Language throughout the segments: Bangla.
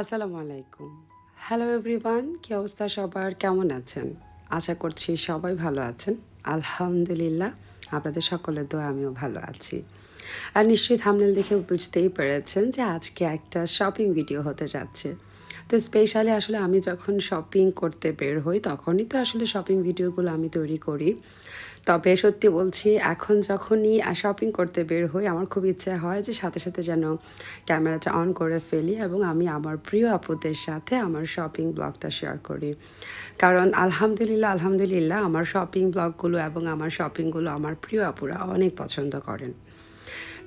আসসালামু আলাইকুম। হ্যালো এভরিওয়ান কী অবস্থা সবার? কেমন আছেন? আশা করছি সবাই ভালো আছেন। আলহামদুলিল্লাহ, আপনাদের সকলের দোয়া আমিও ভালো আছি। আর নিশ্চয়ই থামনেল দেখে বুঝতেই পেরেছেন যে আজকে একটা শপিং ভিডিও হতে যাচ্ছে। তো স্পেশালি আসলে আমি যখন শপিং করতে বের হই, তখনই তো আসলে শপিং ভিডিওগুলো আমি তৈরি করি। তবে সত্যি বলছি, এখন যখনই শপিং করতে বের হই, আমার খুব ইচ্ছে হয় যে সাথে সাথে যেন ক্যামেরাটা অন করে ফেলি এবং আমি আমার প্রিয় আপুদের সাথে আমার শপিং ব্লগটা শেয়ার করি। কারণ আলহামদুলিল্লাহ আলহামদুলিল্লাহ আমার শপিং ব্লগগুলো এবং আমার শপিংগুলো আমার প্রিয় আপুরা অনেক পছন্দ করেন।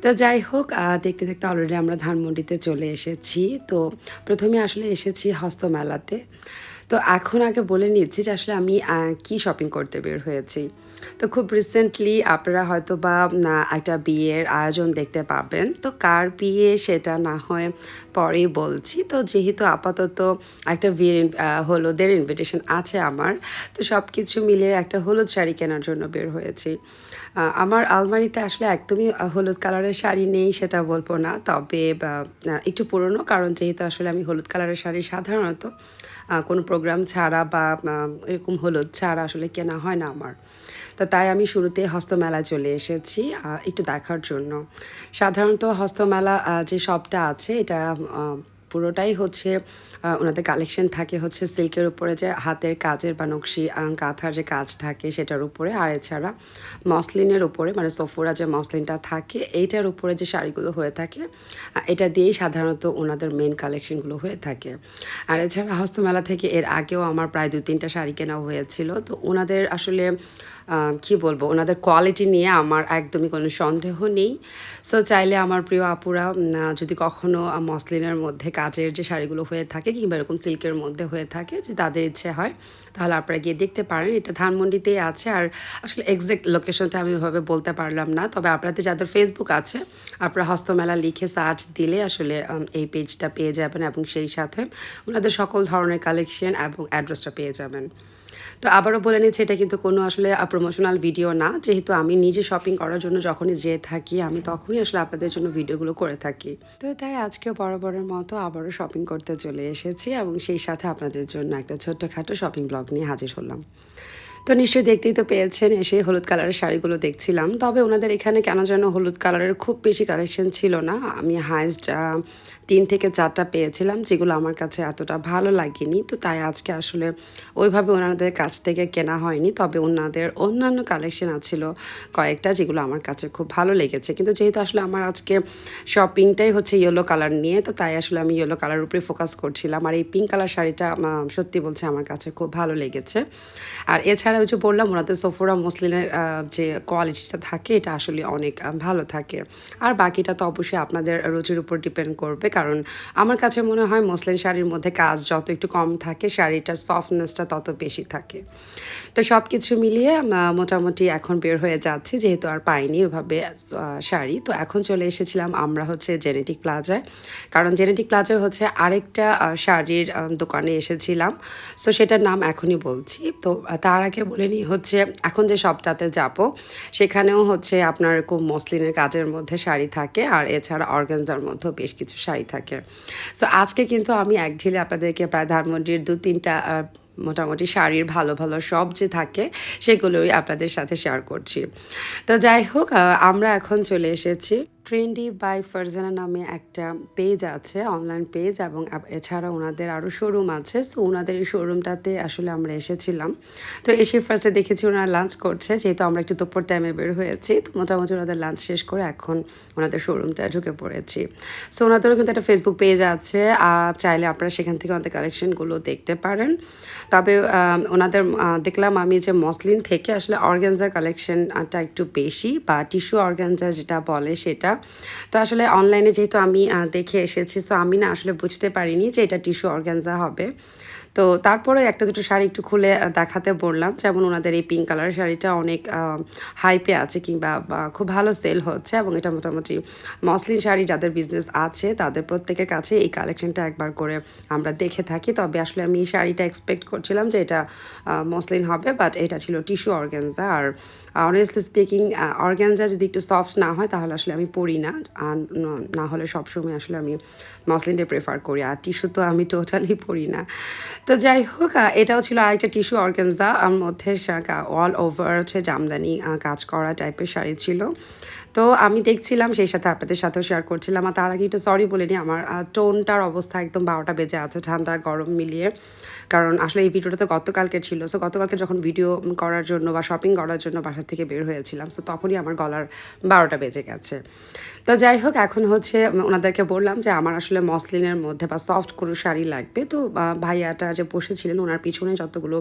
তো যাই হোক দেখতে দেখতে অলরেডি আমরা ধানমন্ডিতে চলে এসেছি। তো প্রথমে আসলে এসেছি হস্তমেলাতে। তো এখন আগে বলে নিচ্ছি যে আসলে আমি কি শপিং করতে বের হয়েছি। তো খুব রিসেন্টলি আপনারা হয়তো বা একটা বিয়ের আয়োজন দেখতে পাবেন। তো কার বিয়ে সেটা না হয় পরেই বলছি। তো যেহেতু আপাতত একটা বিয়ের হলুদের ইনভিটেশন আছে আমার, তো সব কিছু মিলিয়ে একটা হলুদ শাড়ি কেনার জন্য বের হয়েছি। আমার আলমারিতে আসলে একদমই হলুদ কালারের শাড়ি নেই, সেটা বলব না। তবে একটু পুরনো, কারণ যেহেতু আসলে আমি হলুদ কালারের শাড়ি সাধারণত কোনো প্রোগ্রাম ছাড়া বা এরকম হলুদ ছাড়া আসলে কেনা হয় না আমার। তো তাই আমি শুরুতে হস্তমেলা চলে এসেছি একটু দেখার জন্য। সাধারণত হস্তমেলা যে শপটা আছে, এটা পুরোটাই হচ্ছে ওনাদের কালেকশন থাকে হচ্ছে সিল্কের উপরে যে হাতের কাজের বা নকশি কাঁথার যে কাজ থাকে সেটার উপরে। আর এছাড়া মসলিনের উপরে মানে সফুরা যে মসলিনটা থাকে এইটার উপরে যে শাড়িগুলো হয়ে থাকে এটা দিয়েই সাধারণত ওনাদের মেন কালেকশনগুলো হয়ে থাকে। আর এছাড়া হস্তমেলা থেকে এর আগেও আমার প্রায় দু তিনটা শাড়ি কেনা হয়েছিল। তো ওনাদের আসলে কি বলব ওনাদের কোয়ালিটি নিয়ে আমার একদমই কোনো সন্দেহ নেই। সো চাইলে আমার প্রিয় আপুরা যদি কখনো আহ, মসলিনের মধ্যে কাজের যে শাড়িগুলো হয়ে থাকে কিংবা এরকম সিল্কের মধ্যে হয়ে থাকে যদি তাদের ইচ্ছে হয়, তাহলে আপনারা গিয়ে দেখতে পারেন। এটা ধানমন্ডিতেই আছে আর আসলে এক্স্যাক্ট লোকেশনটা আমি ওইভাবে বলতে পারলাম না। তবে আপনাদের যাদের ফেসবুক আছে, আপনারা হস্তমেলা লিখে সার্চ দিলে আসলে এই পেজটা পেয়ে যাবেন এবং সেই সাথে ওনাদের সকল ধরনের কালেকশন এবং অ্যাড্রেসটা পেয়ে যাবেন। তো আবারও বলে নিচ্ছি, এটা কিন্তু কোনো আসলে প্রমোশনাল ভিডিও না। যেহেতু আমি নিজে শপিং করার জন্য যখনই যেয়ে থাকি, আমি তখনই আসলে আপনাদের জন্য ভিডিওগুলো করে থাকি। তো তাই আজকেও বরাবরের মতো আবারও শপিং করতে চলে এসেছি এবং সেই সাথে আপনাদের জন্য একটা ছোট্টখাটো শপিং ব্লগ নিয়ে হাজির হলাম। তো নিশ্চয়ই দেখতেই তো পেয়েছেন, এসে হলুদ কালারের শাড়িগুলো দেখছিলাম। তবে ওনাদের এখানে কেন যেন হলুদ কালারের খুব বেশি কালেকশন ছিল না। আমি হাইস্ট তিন থেকে চারটা পেয়েছিলাম, যেগুলো আমার কাছে এতটা ভালো লাগেনি। তো তাই আজকে আসলে ওইভাবে ওনাদের কাছ থেকে কেনা হয়নি, তবে ওনাদের অন্যান্য কালেকশন আছিল কয়েকটা যেগুলো আমার কাছে খুব ভালো লেগেছে। কিন্তু যেহেতু আসলে আমার আজকে শপিংটাই হচ্ছে ইয়েলো কালার নিয়ে, তো তাই আসলে আমি ইয়েলো কালার উপরে ফোকাস করছিলাম। আর এই পিঙ্ক কালার শাড়িটা সত্যি বলছে আমার কাছে খুব ভালো লেগেছে। আর এছাড়া যে বললাম, ওনাদের সোফোরা মসলিনের যে কোয়ালিটিটা থাকে, এটা আসলে অনেক ভালো থাকে। আর বাকিটা তো অবশ্যই আপনাদের রুচির উপর ডিপেন্ড করবে। কারণ আমার কাছে মনে হয় মসলিন শাড়ির মধ্যে কাজ যত একটু কম থাকে, শাড়িটার সফটনেসটা তত বেশি থাকে। তো সব কিছু মিলিয়ে মোটামুটি এখন বের হয়ে যাচ্ছি, যেহেতু আর পাইনি ওভাবে শাড়ি। তো এখন চলে এসেছিলাম আমরা হচ্ছে জেনেটিক প্লাজায় কারণ জেনেটিক প্লাজায় হচ্ছে আরেকটা শাড়ির দোকানে এসেছিলাম। সো সেটার নাম এখনই বলছি। তো তার আগে বলে নিই হচ্ছে, এখন যে শপটাতে যাব, সেখানেও হচ্ছে আপনার খুব মসলিনের কাজের মধ্যে শাড়ি থাকে। আর এছাড়া অর্গানজার মধ্যেও বেশ কিছু শাড়ি থাকে। সো আজকে কিন্তু আমি এক ঢিলে আপনাদেরকে প্রায় ধানমন্ডির দু তিনটা মোটামুটি শাড়ির ভালো ভালো সব যে থাকে, সেগুলোই আপনাদের সাথে শেয়ার করছি। তো যাই হোক আমরা এখন চলে এসেছি ট্রেন্ডি বাই ফারজানা নামে একটা পেজ আছে অনলাইন পেজ এবং এছাড়া ওনাদের আরও শোরুম আছে। সো ওনাদের এই শোরুমটাতে আসলে আমরা এসেছিলাম। তো এসে ফার্স্টে দেখেছি ওনারা লাঞ্চ করছে, যেহেতু আমরা একটু দুপুর টাইমে বের হয়েছি, তো মোটামুটি ওনাদের লাঞ্চ শেষ করে এখন ওনাদের শোরুমটায় ঢুকে পড়েছি। সো ওনাদেরও কিন্তু একটা ফেসবুক পেজ আছে আর চাইলে আপনারা সেখান থেকে ওনাদের কালেকশনগুলো দেখতে পারেন। তবে ওনাদের দেখলাম আমি যে মসলিন থেকে আসলে অর্গ্যানজার কালেকশনটা একটু বেশি, বা টিস্যু অর্গ্যানজা যেটা বলে সেটা তো আসলে অনলাইনে যেহেতু আমি দেখে এসেছি সো আমি না আসলে বুঝতে পারিনি যে এটা টিস্যু অর্গ্যানজা হবে। তো তারপরে একটা দুটো শাড়ি একটু খুলে দেখাতে বললাম। যেমন ওনাদের এই পিঙ্ক কালারের শাড়িটা অনেক হাইপে আছে কিংবা খুব ভালো সেল হচ্ছে এবং এটা মোটামুটি মসলিন শাড়ি যাদের বিজনেস আছে, তাদের প্রত্যেকের কাছে এই কালেকশনটা একবার করে আমরা দেখে থাকি। তবে আসলে আমি এই শাড়িটা এক্সপেক্ট করছিলাম যে এটা মসলিন হবে বাট এটা ছিল টিস্যু অর্গ্যানজা আর অনেস্টলি স্পিকিং অর্গ্যানজা যদি একটু সফট না হয়, তাহলে আসলে আমি পরি না। আর না হলে সবসময় আসলে আমি মসলিনটা প্রেফার করি। আর টিস্যু তো আমি টোটালি পরি না। তো যাই হোক এটাও ছিল আরেকটা টিস্যু অর্গেনজা। আর মধ্যে অল ওভার হচ্ছে জামদানি কাজ করা টাইপের শাড়ি ছিল। তো আমি দেখছিলাম, সেই সাথে আপনাদের সাথেও শেয়ার করছিলাম। আর তার আগে একটু সরি বলিনি আমার টোনটার অবস্থা একদম বারোটা বেজে আছে, ঠান্ডা, গরম মিলিয়ে। কারণ আসলে এই ভিডিওটা তো গতকালকে ছিল। সো গতকালকে যখন ভিডিও করার জন্য বা শপিং করার জন্য বাসা থেকে বের হয়েছিলাম সো তখনই আমার গলার বারোটা বেজে গেছে। তো যাই হোক, এখন হচ্ছে ওনাদেরকে বললাম যে আমার আসলে মসলিনের মধ্যে বা সফট কোনো শাড়ি লাগবে। তো ভাইয়াটা যে বসেছিলেন, ওনার পিছনে যতগুলো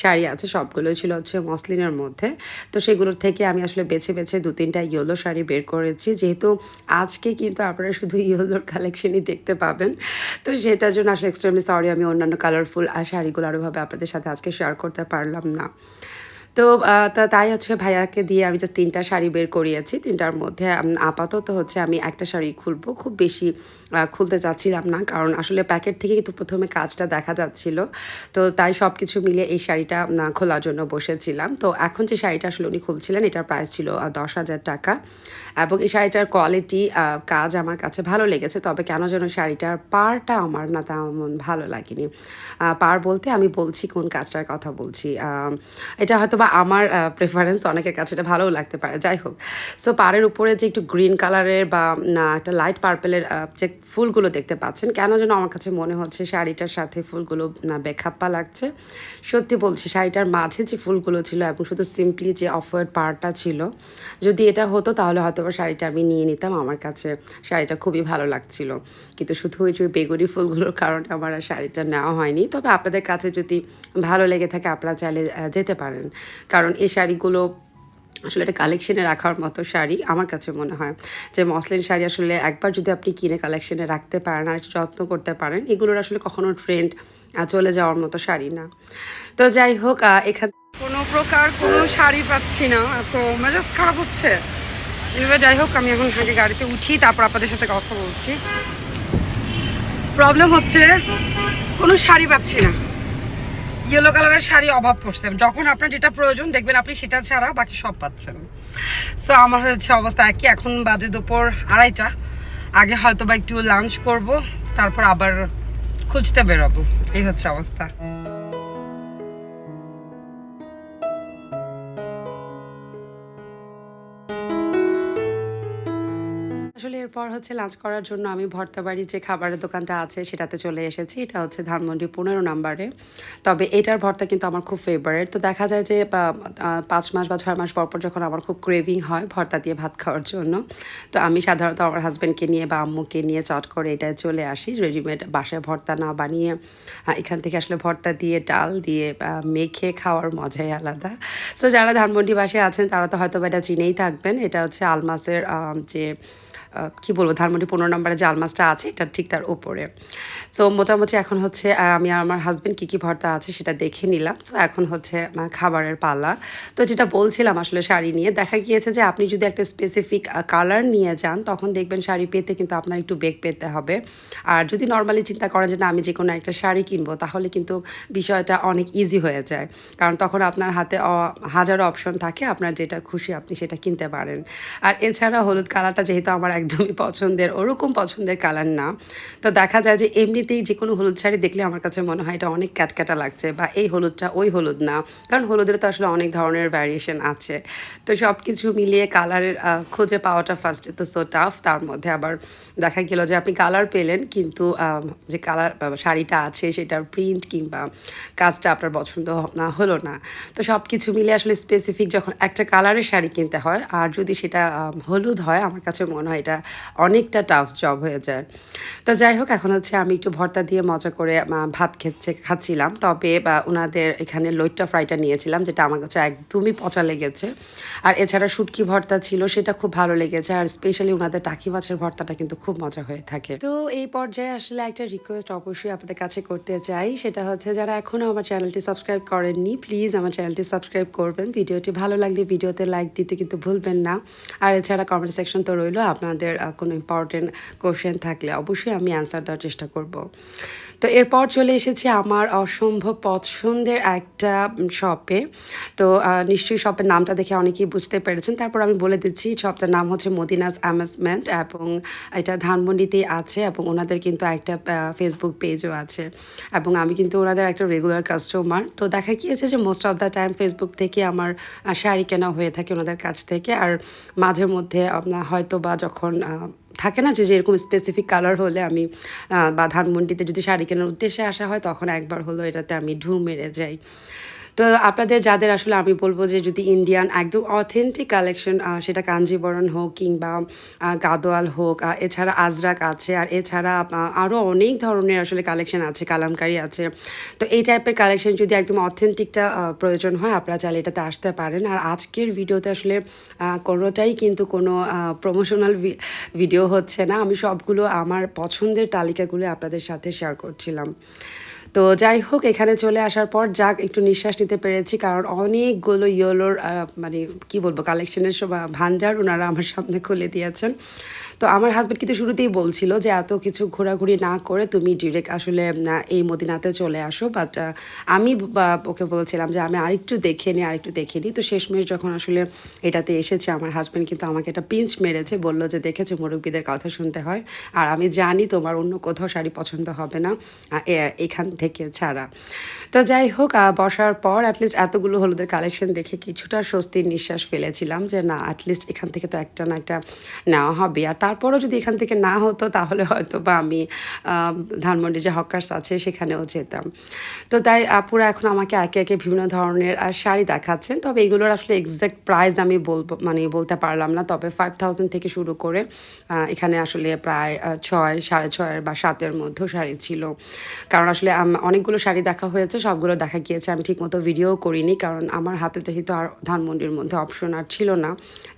শাড়ি আছে সবগুলো ছিল হচ্ছে মসলিনের মধ্যে। তো সেগুলোর থেকে আমি আসলে বেছে বেছে দু তিনটা ইয়েলো শাড়ি বের করেছি। যেহেতু আজকে কিন্তু আপনারা শুধু ইয়েলোর কালেকশনই দেখতে পাবেন। তো সেটার জন্য আসলে এক্সট্রিমলি সরি আমি অন্যান্য কালারফুল শাড়িগুলো আরোভাবে আপনাদের সাথে আজকে শেয়ার করতে পারলাম না। তো তাই হচ্ছে ভাইয়াকে দিয়ে আমি জাস্ট তিনটা শাড়ি বের করিয়েছি। তিনটার মধ্যে আপাতত হচ্ছে আমি একটা শাড়ি খুলবো। খুব বেশি খুলতে চাচ্ছিলাম না, কারণ আসলে প্যাকেট থেকে কিন্তু প্রথমে কাজটা দেখা যাচ্ছিল। তো তাই সব কিছু মিলিয়ে এই শাড়িটা খোলার জন্য বসেছিলাম। তো এখন যে শাড়িটা আসলে উনি খুলছিলেন, এটার প্রাইস ছিল দশ হাজার টাকা। এবং এই শাড়িটার কোয়ালিটি কাজ আমার কাছে ভালো লেগেছে, তবে কেন যেন শাড়িটার পারটা আমার না তেমন ভালো লাগেনি। পার বলতে আমি বলছি কোন কাজটার কথা বলছি। এটা হয়তো বা আমার প্রেফারেন্স অনেকের কাছে এটা ভালোও লাগতে পারে, যাই হোক। সো পাড়ের উপরে যে একটু গ্রিন কালারের বা একটা লাইট পার্পেলের যে ফুলগুলো দেখতে পাচ্ছেন। কেন যেন আমার কাছে মনে হচ্ছে শাড়িটার সাথে ফুলগুলো না বেখাপ্পা লাগছে। সত্যি বলছি, শাড়িটার মাঝে যে ফুলগুলো ছিল এবং শুধু সিম্পলি যে অফওয়ার্ড পার্টটা ছিল, যদি এটা হতো তাহলে হয়তো শাড়িটা আমি নিয়ে নিতাম। আমার কাছে শাড়িটা খুবই ভালো লাগছিল। কিন্তু শুধু ওই যে বেগুনি ফুলগুলোর কারণে আমার আর শাড়িটা নেওয়া হয়নি। তবে আপনাদের কাছে যদি ভালো লেগে থাকে, আপনারা চাইলে যেতে পারেন। কারণ এই শাড়িগুলো আসলে এটা কালেকশনে রাখার মতো শাড়ি আমার কাছে মনে হয়। যে মসলিন শাড়ি আসলে একবার যদি আপনি কিনে কালেকশনে রাখতে পারেন আর যত্ন করতে পারেন, এগুলোর আসলে কখনো ট্রেন্ড চলে যাওয়ার মতো শাড়ি না। তো যাই হোক এখান কোনো প্রকার কোনো শাড়ি পাচ্ছি না তো মেজাজ খারাপ হচ্ছে। যাই হোক, আমি এখন আগে গাড়িতে উঠি, তারপর আপনাদের সাথে কথা বলছি। প্রবলেম হচ্ছে কোনো শাড়ি পাচ্ছি না। ইয়েলো কালারের শাড়ি অভাব পড়ছে। যখন আপনার যেটা প্রয়োজন, দেখবেন আপনি সেটা ছাড়া বাকি সব পাচ্ছেন। সো আমার হচ্ছে অবস্থা একই। এখন বাজে দুপুর আড়াইটা। আগে হয়তো বা একটু লাঞ্চ করব, তারপর আবার খুঁজতে বেরোবো। এই হচ্ছে অবস্থা। এরপর হচ্ছে লাঞ্চ করার জন্য আমি ভর্তাবাড়ি যে খাবারের দোকানটা আছে সেটাতে চলে এসেছি। এটা হচ্ছে ধানমন্ডি পনেরো নাম্বারে। তবে এটার ভর্তা কিন্তু আমার খুব ফেভারেট তো দেখা যায় যে পাঁচ মাস বা ছয় মাস পর পর যখন আমার খুব ক্রেভিং হয় ভর্তা দিয়ে ভাত খাওয়ার জন্য, তো আমি সাধারণত আমার হাজব্যান্ডকে নিয়ে বা আম্মুকে নিয়ে চট করে এটায় চলে আসি। রেডিমেড বাসায় ভর্তা না বানিয়ে এখান থেকে আসলে ভর্তা দিয়ে, ডাল দিয়ে মেখে খাওয়ার মজাই আলাদা। সো যারা ধানমন্ডি বাসায় আছেন তারা তো হয়তো এটা চিনেই থাকবেন। এটা হচ্ছে আলমাসের যে কি বলব, ধানমন্ডি পনেরো নম্বরে যে আলমাসটা আছে, এটা ঠিক তার উপরে সো মোটামুটি এখন হচ্ছে আমি আর আমার হাজব্যান্ড কী কী ভর্তা আছে সেটা দেখে নিলাম। সো এখন হচ্ছে খাবারের পালা। তো যেটা বলছিলাম আসলে শাড়ি নিয়ে, দেখা গিয়েছে যে আপনি যদি একটা স্পেসিফিক কালার নিয়ে যান, তখন দেখবেন শাড়ি পেতে কিন্তু আপনার একটু বেগ পেতে হবে। আর যদি নর্মালি চিন্তা করেন যে না, আমি যে কোনো একটা শাড়ি কিনবো, তাহলে কিন্তু বিষয়টা অনেক ইজি হয়ে যায়। কারণ তখন আপনার হাতে হাজারো অপশন থাকে, আপনার যেটা খুশি আপনি সেটা কিনতে পারেন। আর এছাড়া হলুদ কালারটা যেহেতু আমার একদমই পছন্দের, ওরকম পছন্দের কালার না। তো দেখা যায় যে এমনিতেই যে কোনো হলুদ শাড়ি দেখলে আমার কাছে মনে হয় এটা অনেক ক্যাটক্যাটা লাগছে বা এই হলুদটা ওই হলুদ না। কারণ হলুদের তো আসলে অনেক ধরনের ভ্যারিয়েশন আছে। তো সব কিছু মিলিয়ে কালারের খুঁজে পাওয়াটা ফার্স্টে তো সো টাফ তার মধ্যে আবার দেখা গেল যে আপনি কালার পেলেন কিন্তু যে কালার শাড়িটা আছে সেটার প্রিন্ট কিংবা কাজটা আপনার পছন্দ না, হলো না। তো সব কিছু মিলে আসলে স্পেসিফিক যখন একটা কালারের শাড়ি কিনতে হয়, আর যদি সেটা হলুদ হয়, আমার কাছে মনে হয় এটা অনেকটা টাফ জব হয়ে যায়। তো যাই হোক, এখন হচ্ছে আমি একটু ভর্তা দিয়ে মজা করে ভাত খেচ্ছে, খাচ্ছিলাম। তবে, বা ওনাদের এখানে লইট্টা ফ্রাইটা নিয়েছিলাম, যেটা আমার কাছে একদমই পচা লেগেছে। আর এছাড়া শুটকি ভর্তা ছিল, সেটা খুব ভালো লেগেছে। আর স্পেশালি ওনাদের টাকি মাছের ভর্তাটা কিন্তু খুব মজা হয়ে থাকে। তো এই পর্যায়ে আসলে একটা রিকোয়েস্ট অবশ্যই আপনাদের কাছে করতে চাই। সেটা হচ্ছে, যারা এখনও আমার চ্যানেলটি সাবস্ক্রাইব করেননি প্লিজ আমার চ্যানেলটি সাবস্ক্রাইব করবেন। ভিডিওটি ভালো লাগলে ভিডিওতে লাইক দিতে কিন্তু ভুলবেন না। আর এছাড়া কমেন্ট সেকশন তো রইল আপনাদের কোনো ইম্পর্টেন্ট কোশ্চেন থাকলে অবশ্যই আমি অ্যান্সার দেওয়ার চেষ্টা করব। তো এরপর চলে এসেছি আমার অসম্ভব পছন্দের একটা শপে তো নিশ্চয়ই শপের নামটা দেখে অনেকেই বুঝতে পেরেছেন। তারপর আমি বলে দিচ্ছি শপটার নাম হচ্ছে মদিনাস অ্যামেজমেন্ট এবং এটা ধানমন্ডিতেই আছে এবং ওনাদের কিন্তু একটা ফেসবুক পেজও আছে এবং আমি কিন্তু ওনাদের একটা রেগুলার কাস্টমার তো দেখা গিয়েছে যে most of the time Facebook থেকে আমার শাড়ি কেনা হয়ে থাকে ওনাদের কাছ থেকে। আর মাঝে মধ্যে আপনার হয়তো বা যখন থাকে না যে এরকম স্পেসিফিক কালার হলে আমি বা ধানমন্ডিতে যদি শাড়ি কেনার উদ্দেশ্যে আসা হয়, তখন একবার হলো এটাতে আমি ঢু মেরে যাই। তো আপনাদের যাদের আসলে আমি বলব যে যদি ইন্ডিয়ান একদম অথেন্টিক কালেকশন সেটা কাঞ্জিবরণ হোক কিংবা গাদোয়াল হোক এছাড়া আজরাক আছে, আর এছাড়া আরও অনেক ধরনের আসলে কালেকশন আছে, কালামকারি আছে। তো এই টাইপের কালেকশন যদি একদম অথেন্টিকটা প্রয়োজন হয়, আপনারা চাইলে এটাতে আসতে পারেন। আর আজকের ভিডিওতে আসলে কোনোটাই কিন্তু কোনো প্রমোশনাল ভিডিও হচ্ছে না। আমি সবগুলো আমার পছন্দের তালিকাগুলো আপনাদের সাথে শেয়ার করছিলাম। তো যাই হোক, এখানে চলে আসার পর যাক, একটু নিঃশ্বাস নিতে পেরেছি, কারণ অনেকগুলো ইয়োলোর মানে কি বলব কালেকশনের সব ভান্ডার ওনারা আমার সামনে খুলে দিয়েছেন। তো আমার হাজব্যান্ড কিন্তু শুরুতেই বলছিল যে, এত কিছু ঘোরাঘুরি না করে তুমি ডিরেক্ট আসলে এই মদিনাতে চলে আসো। বাট আমি ওকে বলছিলাম যে, আমি আরেকটু দেখে নিই আরেকটু দেখে নিই তো শেষমেশ যখন আসলে এটাতে এসেছে, আমার হাজব্যান্ড কিন্তু আমাকে একটা পিঞ্চ মেরেছে, বলল যে, দেখেছে মুরব্বীদের কথা শুনতে হয়? আর আমি জানি তোমার অন্য কোথাও শাড়ি পছন্দ হবে না এখান থেকে ছাড়া। তো যাই হোক বসার পর অ্যাটলিস্ট এতগুলো হলুদের কালেকশন দেখে কিছুটা স্বস্তির নিঃশ্বাস ফেলেছিলাম যে, না অ্যাটলিস্ট এখান থেকে তো একটা না একটা নেওয়া হবে। আর তারপরও যদি এখান থেকে না হতো তাহলে হয়তো বা আমি ধানমন্ডি যে হকার্স আছে সেখানেও যেতাম। তো তাই আপুরা এখন আমাকে একে একে বিভিন্ন ধরনের আহ, শাড়ি দেখাচ্ছেন। তবে এগুলোর আসলে এক্স্যাক্ট প্রাইস আমি বলব মানে বলতে পারলাম না। তবে ফাইভ থাউজেন্ড থেকে শুরু করে এখানে আসলে প্রায় ছয় সাড়ে ছয়ের বা সাতের মধ্যেও শাড়ি ছিল। কারণ আসলে অনেকগুলো শাড়ি দেখা হয়েছে সবগুলো দেখা গিয়েছে। আমি ঠিকমতো ভিডিও করিনি কারণ আমার হাতে যেহেতু আর ধানমন্ডির মধ্যে অপশন আর ছিল না।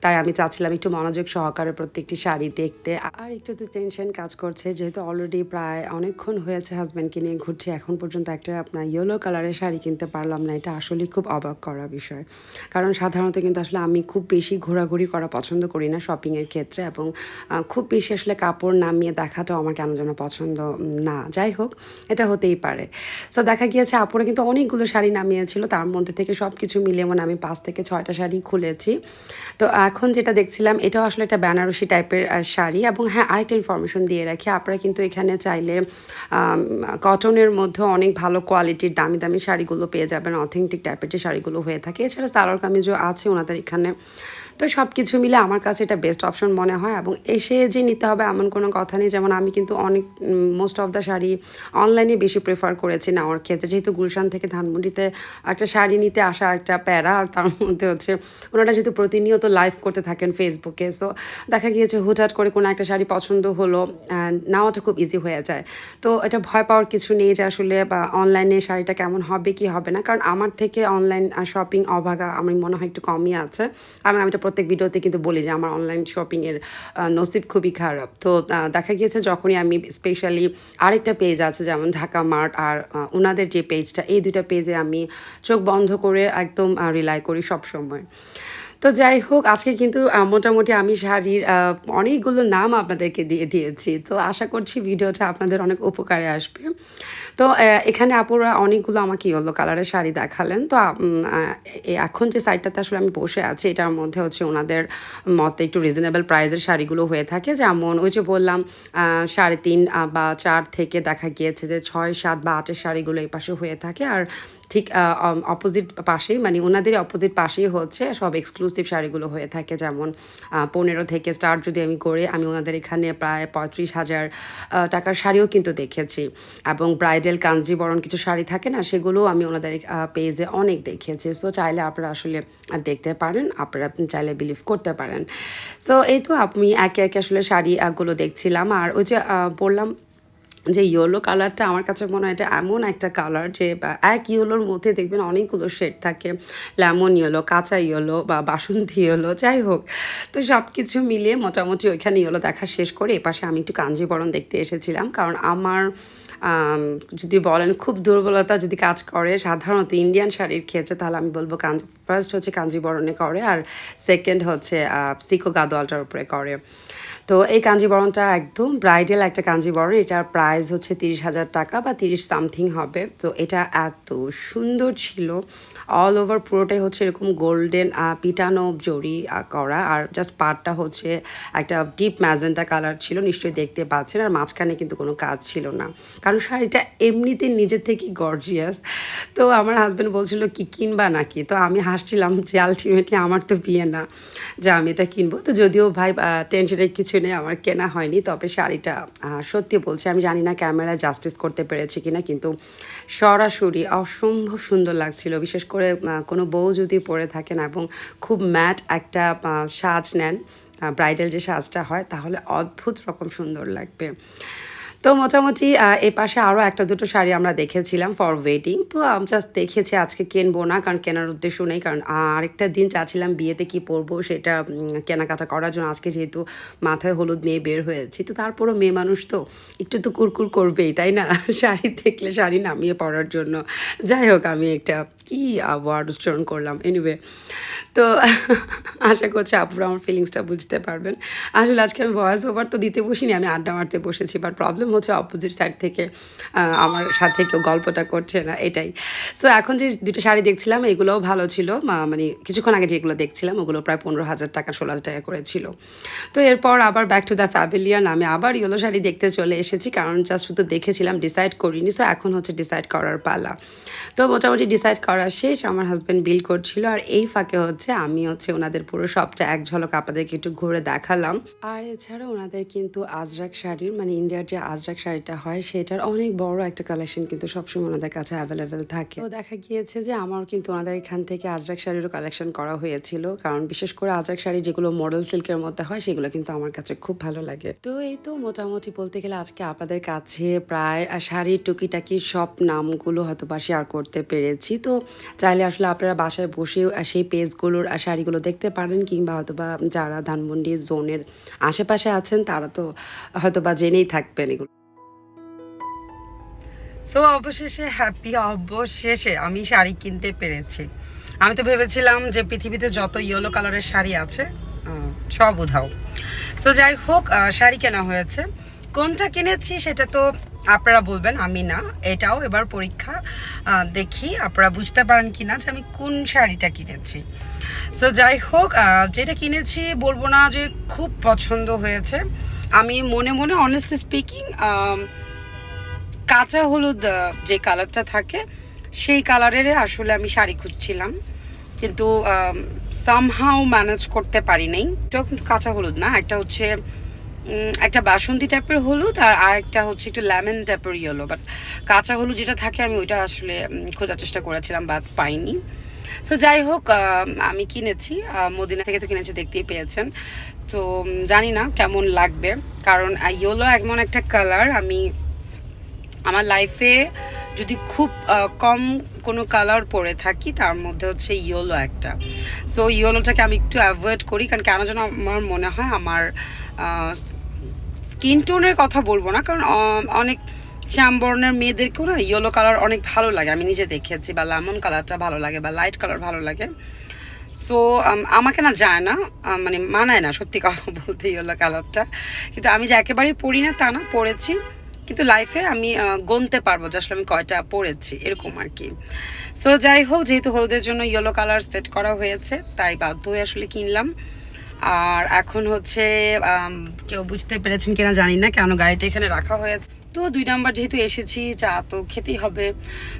তাই আমি চাচ্ছিলাম একটু মনোযোগ সহকারে প্রত্যেকটি শাড়ি দেখতে। আর একটু তো টেনশন কাজ করছে, যেহেতু অলরেডি প্রায় অনেকক্ষণ হয়েছে হাজব্যান্ডকে নিয়ে ঘুরছি, এখন পর্যন্ত একটা আপনার ইয়েলো কালারের শাড়ি কিনতে পারলাম না, এটা আসলে খুব অবাক করা বিষয়। কারণ সাধারণত কিন্তু আসলে আমি খুব বেশি ঘোরাঘুরি করা পছন্দ করি না শপিংয়ের ক্ষেত্রে এবং খুব বেশি আসলে কাপড় নামিয়ে দেখাটাও আমার কেন যেন পছন্দ না। যাই হোক, এটা হতেই পারে। সো দেখা গিয়েছে আপুরে কিন্তু অনেকগুলো শাড়ি নামিয়েছিল, তার মধ্যে থেকে সব কিছু মিলে মানে আমি পাঁচ থেকে ছয়টা শাড়ি খুলেছি। তো এখন যেটা দেখছিলাম, এটাও আসলে একটা বেনারসি টাইপের শাড়ি এবং হ্যাঁ আরেকটা ইনফরমেশন দিয়ে রাখি। আপনারা কিন্তু এখানে চাইলে কটনের মধ্যে অনেক ভালো কোয়ালিটির দামি দামি শাড়িগুলো পেয়ে যাবেন। অথেন্টিক টাইপের যে শাড়িগুলো হয়ে থাকে। এছাড়া সালোয়ার কামিজও আছে ওনাদের এখানে। তো সব কিছু মিলে আমার কাছে এটা বেস্ট অপশন মনে হয় এবং এসে যে নিতে হবে এমন কোনো কথা নেই, যেমন আমি কিন্তু অনেক মোস্ট অফ দ্য শাড়ি অনলাইনে বেশি প্রেফার করেছি নেওয়ার ক্ষেত্রে। যেহেতু গুলশান থেকে ধানমন্ডিতে একটা শাড়ি নিতে আসা একটা প্যারা, আর তার মধ্যে হচ্ছে ওনারা যেহেতু প্রতিনিয়ত লাইভ করতে থাকেন ফেসবুকে সো দেখা গিয়েছে হুটহাট করে কোনো একটা শাড়ি পছন্দ হলো নেওয়াটা খুব ইজি হয়ে যায়। তো এটা ভয় পাওয়ার কিছু নেই যে আসলে, বা অনলাইনে শাড়িটা কেমন হবে, কি হবে না, কারণ আমার থেকে অনলাইন শপিং অভাগা আমি মনে হয় একটু কমই আছে। আমি আমি প্রত্যেক ভিডিওতে কিন্তু বলি যে আমার অনলাইন শপিংয়ের নসিব খুবই খারাপ। তো দেখা গিয়েছে যখনই আমি স্পেশালি আরেকটা পেজ আছে যেমন ঢাকা মার্ট আর ওনাদের যে পেজটা এই দুটা পেজে আমি চোখ বন্ধ করে একদম রিলাই করি সব সময় তো যাই হোক, আজকে কিন্তু মোটামুটি আমি শাড়ির অনেকগুলো নাম আপনাদেরকে দিয়ে দিয়েছি। তো আশা করছি ভিডিওটা আপনাদের অনেক উপকারে আসবে। তো এখানে আপুরা অনেকগুলো আমাকে ইয়েলো কালারের শাড়ি দেখালেন। তো এখন যে সাইডটাতে আসলে আমি বসে আছি, এটার মধ্যে হচ্ছে ওনাদের মতে একটু রিজনেবল প্রাইসের শাড়িগুলো হয়ে থাকে। যেমন ওই যে বললাম সাড়ে তিন বা চার থেকে দেখা গিয়েছে যে ছয়, সাত বা আটের শাড়িগুলো এই পাশে হয়ে থাকে। আর ঠিক অপোজিট পাশেই মানে ওনাদের অপোজিট পাশেই হচ্ছে সব এক্সক্লুসিভ শাড়িগুলো হয়ে থাকে। যেমন পনেরো থেকে স্টার্ট যদি আমি করে, আমি ওনাদের এখানে প্রায় পঁয়ত্রিশ হাজার টাকার শাড়িও কিন্তু দেখেছি। এবং ব্রাইডাল কাঞ্জিবরণ কিছু শাড়ি থাকে না, সেগুলোও আমি ওনাদের পেজে অনেক দেখেছি। সো চাইলে আপনারা আসলে দেখতে পারেন, আপনারা চাইলে বিলিভ করতে পারেন। সো এই তো আমি একে একে আসলে শাড়িগুলো দেখছিলাম। আর ওই যে বললাম যে ইয়েলো কালারটা আমার কাছে মনে হয় এটা এমন একটা কালার যে এক ইয়েলোর মধ্যে দেখবেন অনেকগুলো শেড থাকে। লেমন ইয়েলো কাঁচা ইয়েলো বা বাসন্তী ইয়েলো যাই হোক। তো সব কিছু মিলিয়ে মোটামুটি ওইখানে ইয়েলো দেখা শেষ করে এপাশে আমি একটু কাঞ্জিবরণ দেখতে এসেছিলাম। কারণ আমার যদি বলেন খুব দুর্বলতা যদি কাজ করে, সাধারণত ইন্ডিয়ান শাড়ির ক্ষেত্রে তাহলে আমি বলব কাঞ্জি ফার্স্ট হচ্ছে কাঞ্জিবরণে করে আর সেকেন্ড হচ্ছে সিকো গাদোয়ালটার উপরে করে। তো এই কাঞ্জিবরণটা একদম ব্রাইডাল একটা কাঞ্জিবরণ এটার প্রাইস হচ্ছে তিরিশ হাজার টাকা বা তিরিশ সামথিং হবে। তো এটা এত সুন্দর ছিল। অল ওভার পুরোটাই হচ্ছে এরকম গোল্ডেন পিটানো আহ, করা। আর জাস্ট পার্টটা হচ্ছে একটা ডিপ ম্যাজেন্টা কালার ছিল। নিশ্চয়ই দেখতে পাচ্ছেন। আর মাঝখানে কিন্তু কোনো কাজ ছিল না। কারণ শাড়িটা এমনিতে নিজের থেকেই গর্জিয়াস তো আমার হাজব্যান্ড বলছিল কি কিনবা নাকি? তো আমি হাসছিলাম যে আলটিমেটলি আমার তো বিয়ে না যে আমি এটা কিনবো। তো যদিও ভাই টেনশনের কিছু নেই আমার কেনা হয়নি, তবে শাড়িটা সত্যি বলছে, আমি জানি না ক্যামেরা জাস্টিস করতে পেরেছি কিনা, কিন্তু সরাসরি অসম্ভব সুন্দর লাগছিল। বিশেষ করে কোনো বউ যদি পরে থাকেন এবং খুব ম্যাট একটা সাজ নেন ব্রাইডাল যে সাজটা হয়, তাহলে অদ্ভুত রকম সুন্দর লাগবে। তো মোটামুটি এ পাশে আরও একটা দুটো শাড়ি আমরা দেখেছিলাম ফর ওয়েডিং তো আমি জাস্ট দেখেছি আজকে কিনবো না, কারণ কেনার উদ্দেশ্য নেই, কারণ আরেকটা দিন চাচ্ছিলাম বিয়েতে কি পরবো সেটা কেনাকাটা করার জন্য। আজকে যেহেতু মাথায় হলুদ নিয়ে বের হয়েছি, তো তারপরও মেয়ে মানুষ তো একটু তো কুরকুর করবেই, তাই না? শাড়ি দেখলে শাড়ি নামিয়ে পরার জন্য। যাই হোক, আমি একটা কি ওয়ার্ড উচ্চারণ করলাম। এনিওয়ে তো আশা করছি আপুরা আমার ফিলিংসটা বুঝতে পারবেন। আসলে আজকে আমি ভয়েস ওভার তো দিতে বসিনি, আমি আড্ডা মারতে বসেছি বাট প্রবলেম হচ্ছে অপোজিট সাইড থেকে আমার সাথে কেউ গল্পটা করছে না, এটাই। সো এখন যে দুটো শাড়ি দেখছিলাম, এগুলোও ভালো ছিল। মানে কিছুক্ষণ আগে যেগুলো দেখছিলাম, ওগুলো প্রায় পনেরো হাজার টাকা, ষোলো হাজার টাকা করে ছিল। তো এরপর আবার ব্যাক টু দ্য ফ্যাবিলিয়ান আমি আবার ইয়েলো শাড়ি দেখতে চলে এসেছি, কারণ জাস্ট শুধু দেখেছিলাম ডিসাইড করিনি। সো এখন হচ্ছে ডিসাইড করার পালা। তো মোটামুটি ডিসাইড করা শেষ, আমার হাজব্যান্ড বিল করছিল, আর এই ফাঁকে হচ্ছে আমি হচ্ছে ওনাদের পুরো সবটা এক ঝলক আপনাদেরকে একটু ঘুরে দেখালাম। আর এছাড়া ওনাদের কিন্তু আজরাক শাড়ির মানে ইন্ডিয়ার যে আজরাক শাড়িটা হয়, সেটার অনেক বড় একটা কালেকশন কিন্তু সবসময় ওনাদের কাছে অ্যাভেলেবেল থাকে। তো দেখা গিয়েছে যে আমার কিন্তু ওনাদের এখান থেকে আজরাক শাড়িরও কালেকশন করা হয়েছিল। কারণ বিশেষ করে আজরাক শাড়ি যেগুলো মডেল সিল্কের মধ্যে হয়, সেগুলো কিন্তু আমার কাছে খুব ভালো লাগে। তো এই তো মোটামুটি বলতে গেলে আজকে আপনাদের কাছে প্রায় শাড়ির টুকিটাকি সব নামগুলো হয়তো বা শেয়ার করতে পেরেছি। তো চাইলে আসলে আপনারা বাসায় বসেও সেই পেজগুলোর আহ, শাড়িগুলো দেখতে পারেন কিংবা হয়তো বা যারা ধানমন্ডি জোনের আশেপাশে আছেন তারা তো হয়তো বা জেনেই থাকবেন এগুলো। সো অবশেষে হ্যাপি অবশেষে আমি শাড়ি কিনতে পেরেছি। আমি তো ভেবেছিলাম যে পৃথিবীতে যত ইয়েলো কালারের শাড়ি আছে সব উধাও। সো যাই হোক শাড়ি কেনা হয়েছে। কোনটা কিনেছি সেটা তো আপনারা বলবেন আমি না। এটাও এবার পরীক্ষা দেখি আপনারা বুঝতে পারেন কি না যে আমি কোন শাড়িটা কিনেছি। সো যাই হোক যেটা কিনেছি বলব না যে খুব পছন্দ হয়েছে। আমি মনে মনে অনেস্টলি স্পিকিং কাঁচা হলুদ যে কালারটা থাকে, সেই কালারের আসলে আমি শাড়ি খুঁজছিলাম। কিন্তু সামহাও ম্যানেজ করতে পারি নাই। এটাও কিন্তু কাঁচা হলুদ না, একটা হচ্ছে একটা বাসন্তী টাইপের হলুদ আর আরেকটা হচ্ছে একটু লেমন টাইপের ইয়েলো বাট কাঁচা হলুদ যেটা থাকে, আমি ওইটা আসলে খোঁজার চেষ্টা করেছিলাম বাট পাইনি। সো যাই হোক আমি কিনেছি মদিনা থেকে তো কিনেছি, দেখতেই পেয়েছেন। তো জানি না কেমন লাগবে, কারণ ইয়েলো এমন একটা কালার আমি, আমার লাইফে যদি খুব কম কোনো কালার পরে থাকি, তার মধ্যে হচ্ছে ইয়েলো একটা। সো ইয়েলোটাকে আমি একটু অ্যাভয়েড করি, কারণ কেন যেন আমার মনে হয়, আমার স্কিন টোনের কথা বলব না, কারণ অনেক শ্যামবর্ণের মেয়েদেরকেও না ইয়েলো কালার অনেক ভালো লাগে। আমি নিজে দেখেছি, বা লেমন কালারটা ভালো লাগে, বা লাইট কালার ভালো লাগে। সো আমাকে না যায় না মানে মানায় না সত্যি কথা বলতে ইয়েলো কালারটা কিন্তু আমি যে একেবারেই পড়ি না তা না, পড়েছি। কিন্তু লাইফে আমি গুনতে পারব যে আসলে আমি কয়টা পড়েছি, এরকম আর কি সো যাই হোক, যেহেতু হলুদের জন্য ইয়েলো কালার সেট করা হয়েছে, তাই বাধ্য হয়ে আসলে কিনলাম। আর এখন হচ্ছে কেউ বুঝতে পেরেছেন কিনা জানি না, কেন গাড়িটা এখানে রাখা হয়েছে। তো দুই নাম্বার যেহেতু এসেছি, চা তো খেতেই হবে।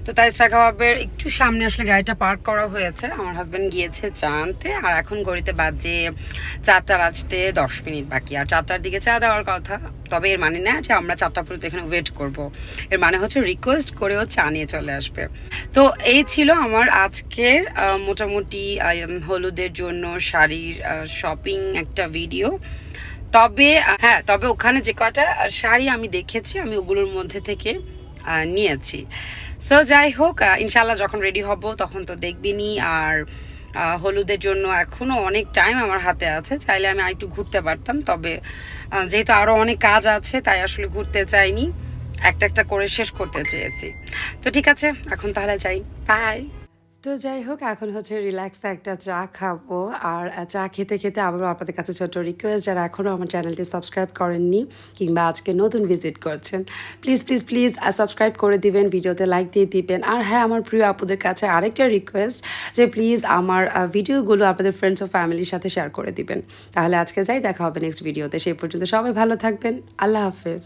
তো তাই চা কাবাবের একটু সামনে আসলে গাড়িটা পার্ক করা হয়েছে। আমার হাজব্যান্ড গিয়েছে চা আনতে, আর এখন ঘড়িতে বাজে চারটা বাজতে দশ মিনিট বাকি। আর চারটার দিকে চা দেওয়ার কথা। তবে এর মানে না যে আমরা চারটা পর্যন্ত এখানে ওয়েট করব। এর মানে হচ্ছে রিকোয়েস্ট করেও চা নিয়ে চলে আসবে। তো এই ছিল আমার আজকের মোটামুটি হলুদের জন্য শাড়ির শপিং একটা ভিডিও তবে হ্যাঁ তবে ওখানে যে কটা শাড়ি আমি দেখেছি, আমি ওগুলোর মধ্যে থেকে নিয়েছি। সো যাই হোক ইনশাল্লাহ যখন রেডি হব, তখন তো দেখবিনি। আর হলুদের জন্য এখনও অনেক টাইম আমার হাতে আছে। চাইলে আমি আরেকটু ঘুরতে পারতাম। তবে যেহেতু আরও অনেক কাজ আছে, তাই আসলে ঘুরতে চাইনি। একটা একটা করে শেষ করতে চেয়েছি। তো ঠিক আছে, এখন তাহলে যাই। বাই তো যাই হোক, এখন হচ্ছে রিল্যাক্স একটা চা খাব। আর চা খেতে খেতে আবারও আপনাদের কাছে ছোট রিকোয়েস্ট যারা এখনও আমার চ্যানেলটি সাবস্ক্রাইব করেননি কিংবা আজকে নতুন ভিজিট করছেন প্লিজ প্লিজ প্লিজ সাবস্ক্রাইব করে দিবেন, ভিডিওতে লাইক দিয়ে দিবেন। আর হ্যাঁ আমার প্রিয় আপুদের কাছে আরেকটা রিকোয়েস্ট যে প্লিজ আমার ভিডিওগুলো আপনাদের ফ্রেন্ডস ও ফ্যামিলির সাথে শেয়ার করে দিবেন। তাহলে আজকে যাই, দেখা হবে নেক্সট ভিডিওতে সেই পর্যন্ত সবাই ভালো থাকবেন। আল্লাহ হাফেজ।